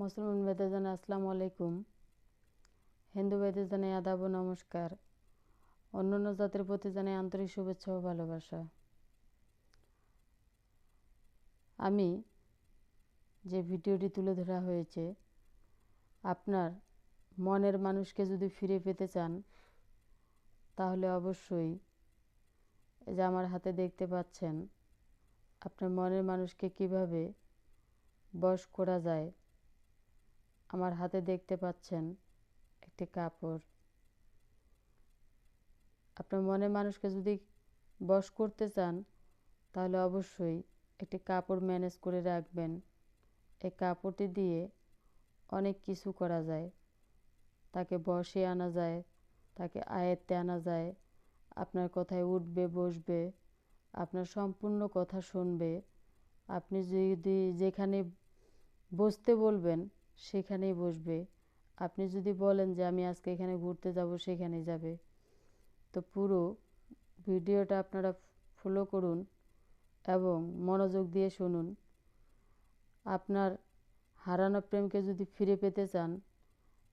মুসলমান ভাইদের জানাই আসসালামু আলাইকুম। হিন্দু ভাইদের জানাই আদাব নমস্কার। অন্যান্য জাতির প্রতি জানাই আন্তরিক শুভেচ্ছা ও ভালোবাসা। আমি যে ভিডিওটি তুলে ধরা হয়েছে, আপনার মনের মানুষকে যদি ফিরে পেতে চান, তাহলে অবশ্যই যে আমার হাতে দেখতে পাচ্ছেন, আপনার মনের মানুষকে কীভাবে বশ করা যায় আমার হাতে দেখতে পাচ্ছেন একটি কাপড়। আপনার মনের মানুষকে যদি বশ করতে চান, তাহলে অবশ্যই একটি কাপড় ম্যানেজ করে রাখবেন। এই কাপড়টি দিয়ে অনেক কিছু করা যায়। তাকে বসে আনা যায়, তাকে আয়ত্তে আনা যায়, আপনার কথায় উঠবে, বসবে, আপনার সম্পূর্ণ কথা শুনবে। আপনি যদি যেখানে বসতে বলবেন সেখানেই বসবে। আপনি যদি বলেন যে আমি আজকে এখানে ঘুরতে যাব সেখানে যাবে। তো পুরো ভিডিওটা আপনারা ফলো করুন এবং মনোযোগ দিয়ে শুনুন। আপনার হারানো প্রেমকে যদি ফিরে পেতে চান,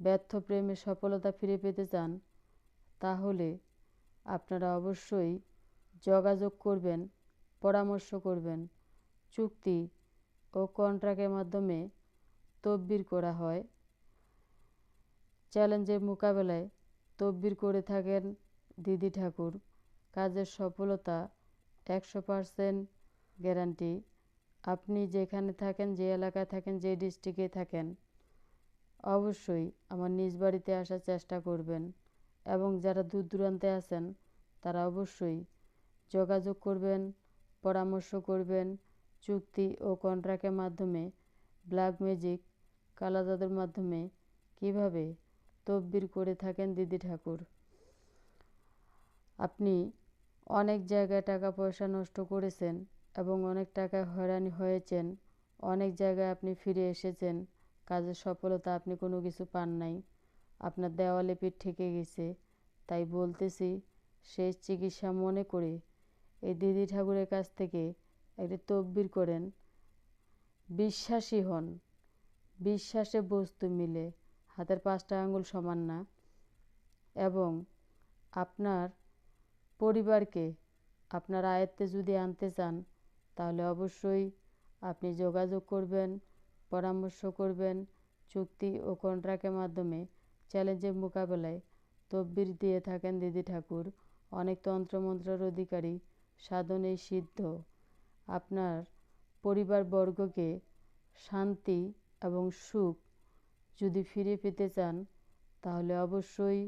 ব্যর্থ প্রেমের সফলতা ফিরে পেতে চান, তাহলে আপনারা অবশ্যই যোগাযোগ করবেন, পরামর্শ করবেন, চুক্তি ও কন্ট্রাক্টের মাধ্যমে তদবির করা হয়। চ্যালেঞ্জের মোকাবেলায় তদবির করে থাকেন দিদি ঠাকুর। কাজের সফলতা একশো পারসেন্ট গ্যারান্টি। আপনি যেখানে থাকেন, যে এলাকায় থাকেন, যে ডিস্ট্রিক্টে থাকেন, অবশ্যই আমার নিজ বাড়িতে আসার চেষ্টা করবেন এবং যারা দূর দূরান্তে আছেন, তারা অবশ্যই যোগাযোগ করবেন, পরামর্শ করবেন, চুক্তি ও কন্ট্রাক্টের মাধ্যমে ব্ল্যাক ম্যাজিক কালা জাদুর মাধ্যমে কীভাবে তব্বির করে থাকেন দিদি ঠাকুর? আপনি অনেক জায়গায় টাকা পয়সা নষ্ট করেছেন এবং অনেক টাকা হয়রানি হয়েছেন, অনেক জায়গায় আপনি ফিরে এসেছেন, কাজের সফলতা আপনি কোনো কিছু পান নাই, আপনার দেওয়ালে পিঠ ঠেকে গেছে, তাই বলতেছি শেষ চিকিৎসা মনে করে এই দিদি ঠাকুরের কাছ থেকে একটি তব্বির করেন। বিশ্বাসী হন। বিশ্বাসে বস্তু মিলে, হাতের পাঁচটা আঙুল সমান না। এবং আপনার পরিবারকে আপনার আয়ত্তে যদি আনতে চান, তাহলে অবশ্যই আপনি যোগাযোগ করবেন, পরামর্শ করবেন, চুক্তি ও কন্ট্রাক্টের মাধ্যমে চ্যালেঞ্জের মোকাবেলায় তব্বির দিয়ে থাকেন দিদি ঠাকুর। অনেক তন্ত্রমন্ত্রের অধিকারী সাধনে সিদ্ধ। আপনার পরিবারবর্গকে শান্তি এবং সুখ যদি ফিরে পেতে চান, তাহলে অবশ্যই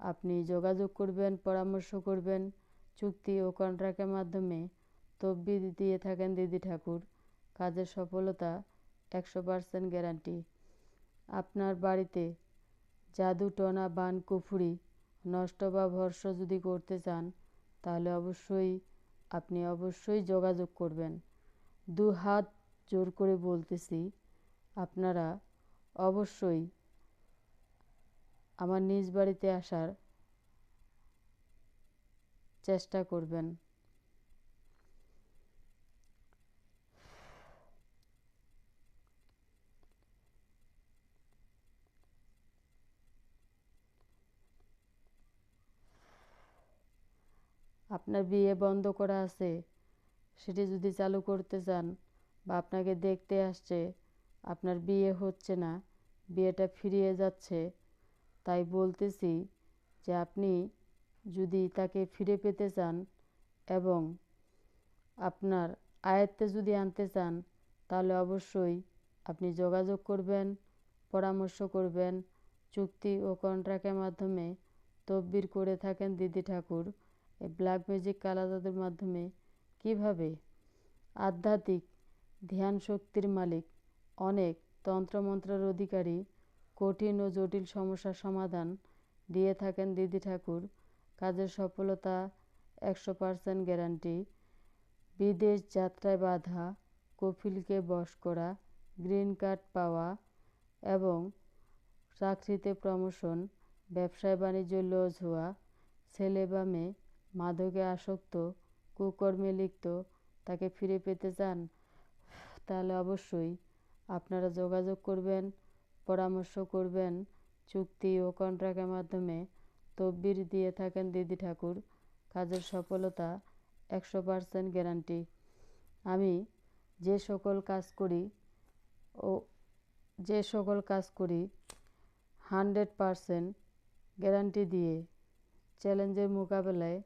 আপনি যোগাযোগ করবেন, পরামর্শ করবেন, চুক্তি ও কন্ট্রাক্টের মাধ্যমে তব্বির দিয়ে থাকেন দিদি ঠাকুর। কাজের সফলতা একশো পার্সেন্ট গ্যারান্টি। আপনার বাড়িতে জাদু টনা, বান, কুফুরি, নষ্ট বা ভর্ষ যদি করতে চান, তাহলে অবশ্যই আপনি অবশ্যই যোগাযোগ করবেন। দু হাত জোর করে বলতেছি, আপনারা অবশ্যই আমার নিজ বাড়িতে আসার চেষ্টা করবেন। আপনার বিয়ে বন্ধ করা আছে? সেটি যদি চালু করতে চান বা আপনাকে দেখতে আসছে, আপনার বিয়ে হচ্ছে না, বিয়েটা ফিরিয়ে যাচ্ছে, তাই বলতেছি যে আপনি যদি তাকে ফিরে পেতে চান এবং আপনার আয়ত্তে যদি আনতে চান, তাহলে অবশ্যই আপনি যোগাযোগ করবেন, পরামর্শ করবেন, চুক্তি ও কন্ট্রাক্টের মাধ্যমে তদবির করে থাকেন দিদি ঠাকুর। এই ব্ল্যাক ম্যাজিক কালাজাদুর মাধ্যমে কীভাবে? আধ্যাত্মিক ধ্যান শক্তির মালিক, অনেক তন্ত্রমন্ত্রের অধিকারী, কঠিন ও জটিল সমস্যার সমাধান দিয়ে থাকেন দিদি ঠাকুর। কাজের সফলতা একশো পার্সেন্ট গ্যারান্টি বিদেশ যাত্রায় বাধা, কফিলকে বশ করা, গ্রিন কার্ড পাওয়া এবং চাকরিতে প্রমোশন, ব্যবসায় বাণিজ্য লজ হওয়া, ছেলে বা মেয়ে মাদকে আসক্ত কুকর্মে লিপ্ত, তাকে ফিরে পেতে চান, তাহলে অবশ্যই আপনারা যোগাযোগ করবেন, পরামর্শ করবেন, চুক্তি ও কন্ট্রাক্টের মাধ্যমে তদবির দিয়ে থাকেন দিদি ঠাকুর। কাজের সফলতা একশো পারসেন্ট গ্যারান্টি। আমি যে সকল কাজ করি ও যে সকল কাজ করি হান্ড্রেড পারসেন্ট গ্যারান্টি দিয়ে চ্যালেঞ্জের মোকাবেলায়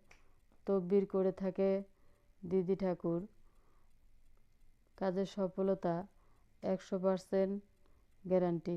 তদবির করে থাকে দিদি ঠাকুর। কাজের সফলতা একশো পারসেন্ট গ্যারান্টি